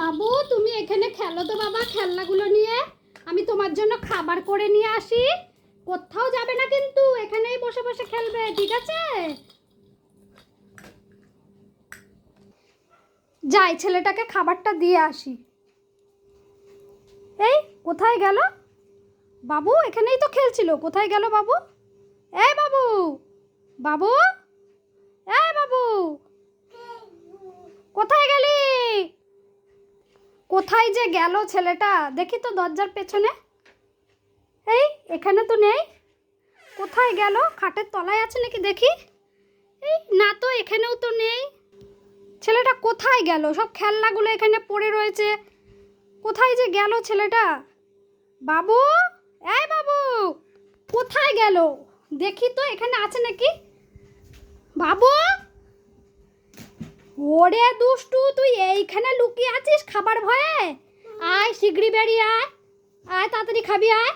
বাবু, তুমি এখানে খেলো তো বাবা খেলনাগুলো নিয়ে। আমি তোমার জন্য খাবার করে নিয়ে আসি। কোথাও যাবে না কিন্তু, এখানেই বসে বসে খেলবে, ঠিক আছে? যাই, ছেলেটাকে খাবারটা দিয়ে আসি। এই, কোথায় গেল? বাবু, এখানেই তো খেলছিল। কোথায় গেল বাবু? এই বাবু বাবু এই বাবু কোথায় গেলি কোথায় যে গেল ছেলেটা? দেখি তো দরজার পেছনে। এই, এখানে তো নেই। কোথায় গেল? খাটের তলায় আছে নাকি? দেখি। এই, না তো, এখানেও তো নেই। ছেলেটা কোথায় গেল? সব খেলনাগুলো এখানে পড়ে রয়েছে। কোথায় যে গেল ছেলেটা? বাবু? এই বাবু, কোথায় গেল? দেখি তো, এখানে আছে নাকি? বাবু? ওরে দুষ্টু, তুই এইখানে খাবার ভয়ে? আয় শিগড়ি বেরিয়ে আয়। আয় তাড়াতাড়ি খাবি আয়।